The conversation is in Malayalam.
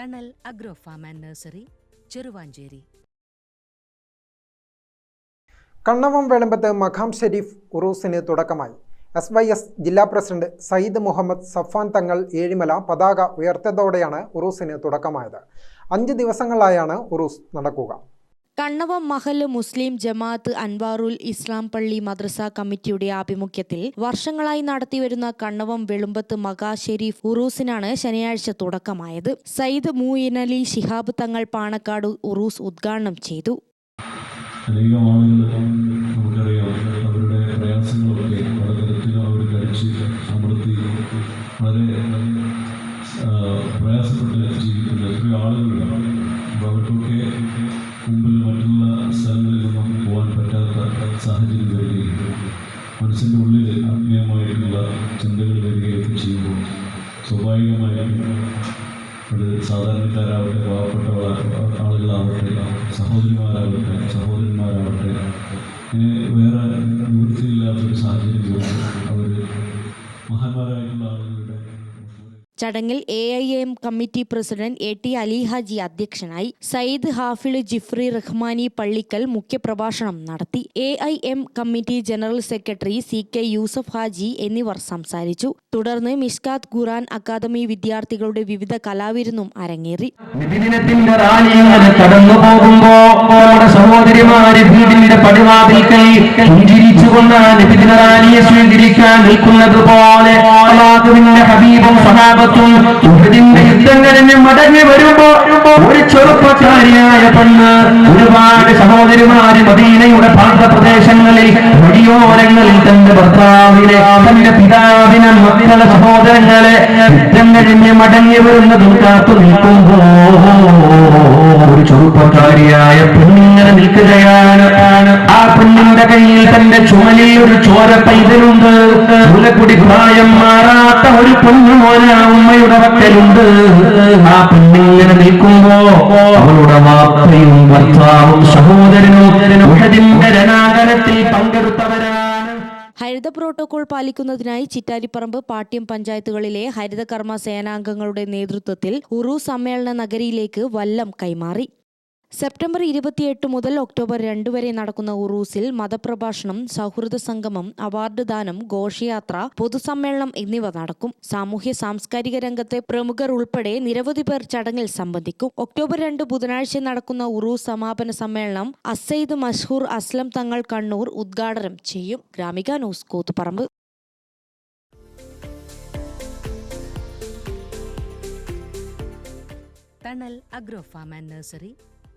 Thanal agro farm and nursery Cheruvancheri. Kannavam Velambath Makham Sharif ഉറൂസിന് തുടക്കമായി. എസ് വൈ എസ് ജില്ലാ പ്രസിഡന്റ് സയ്യിദ് മുഹമ്മദ് സഫാൻ തങ്ങൾ ഏഴിമല പതാക ഉയർത്തിയതോടെയാണ് ഉറൂസിന് തുടക്കമായത്. അഞ്ച് ദിവസങ്ങളിലായാണ് ഉറൂസ് നടക്കുക. കണ്ണവം മഹൽ മുസ്ലിം ജമാഅത്ത് അൻവാറുൽ ഇസ്ലാം പള്ളി മദ്രസ കമ്മിറ്റിയുടെ ആഭിമുഖ്യത്തിൽ വർഷങ്ങളായി നടത്തിവരുന്ന കണ്ണവം വെളുമ്പത്ത് മകാ ഷെരീഫ് ഉറൂസിനാണ് ശനിയാഴ്ച തുടക്കമായത്. സയ്യിദ് മൂയിനലി ശിഹാബ് തങ്ങൾ പാണക്കാട് ഉറൂസ് ഉദ്ഘാടനം ചെയ്തു. വളരെ പ്രയാസപ്പെട്ട് ജീവിക്കുന്ന എത്രയോ ആളുകളുണ്ട്. മനസ്സിന്റെ ഉള്ളിൽ ആത്മീയമായിട്ടുള്ള ചിന്തകൾ വരികയൊക്കെ ചെയ്യുമ്പോൾ സ്വാഭാവികമായും അത് സാധാരണക്കാരാവട്ടെ പാവപ്പെട്ട ആളുകളാവട്ടെ സഹോദരിമാരാവട്ടെ സഹോദരന്മാരാവട്ടെ വേറെ ചടങ്ങിൽ A I M committee president A T Ali Haji അധ്യക്ഷനായി സയ്യിദ് ഹാഫിൾ ജിഫ്രി റഹ്മാനി പള്ളിക്കൽ മുഖ്യപ്രഭാഷണം നടത്തി. A I M committee general secretary C K Yusuf Haji എന്നിവർ സംസാരിച്ചു. തുടർന്ന് മിഷ്കാത്ത് ഖുറാൻ അക്കാദമി വിദ്യാർത്ഥികളുടെ വിവിധ കലാവിരുന്നും അരങ്ങേറി. കടന്നു നമ്മുടെ വീടിന്റെ സ്വീകരിക്കാൻ നിൽക്കുന്നത് പോലെ ഹബീബും ഉഹദിന്റെ യുദ്ധം മടങ്ങി വരുമ്പോ ഒരു ചെറുപ്പക്കാരിയായ പെണ്ണ് ഒരുപാട് സഹോദരിമാര് മദീനയുടെ പ്രാന്തപ്രദേശങ്ങളിൽ വഴിയോരങ്ങളിൽ തന്റെ ഭർത്താവിനെ തന്റെ പിതാവിനെ മക്കളെ സഹോദരങ്ങളെ യുദ്ധം കഴിഞ്ഞ് മടങ്ങി വരുന്നതും കാത്തു നിൽക്കുമ്പോ ഒരു ചെറുപ്പക്കാരിയായ നിൽക്കുകയാണ്. ആ പെണ്ണിന്റെ കയ്യിൽ തന്റെ ചുമലിൽ ഒരു ചോര പൈതലുണ്ട്. മുലക്കുടി പ്രായം മാറാത്ത ഒരു പെണ്ണുമോന ഉമ്മയുടെ വക്കലുണ്ട് ആ പെണ്ണിങ്ങനെ നിൽക്കുമ്പോ അവളുടെ വാപ്പയും ഭർത്താവും സഹോദരനും രണാകരത്തിൽ പങ്കെടുത്തവരാണ്. ഹരിത പ്രോട്ടോകോൾ പാലിക്കുന്നതിനായി ചിറ്റാരിപ്പറമ്പ് പാട്യം പഞ്ചായത്തുകളിലെ ഹരിതകർമ്മ സേനാംഗങ്ങളുടെ നേതൃത്വത്തിൽ ഉറു സമ്മേളന നഗരിയിലേക്ക് വല്ലം കൈമാറി. സെപ്റ്റംബർ ഇരുപത്തിയെട്ട് മുതൽ ഒക്ടോബർ രണ്ട് വരെ നടക്കുന്ന ഉറൂസിൽ മതപ്രഭാഷണം സൗഹൃദ സംഗമം അവാർഡ് ദാനം ഘോഷയാത്ര പൊതുസമ്മേളനം എന്നിവ നടക്കും. സാമൂഹ്യ സാംസ്കാരിക രംഗത്തെ പ്രമുഖർ ഉൾപ്പെടെ നിരവധി പേർ ചടങ്ങിൽ സംബന്ധിക്കും. ഒക്ടോബർ രണ്ട് ബുധനാഴ്ച നടക്കുന്ന ഉറൂസ് സമാപന സമ്മേളനം അസൈദ് മഷ്ഹൂർ അസ്ലം തങ്ങൾ കണ്ണൂർ ഉദ്ഘാടനം ചെയ്യും. Gramika news Koothuparamba. Thanal agro farm and nursery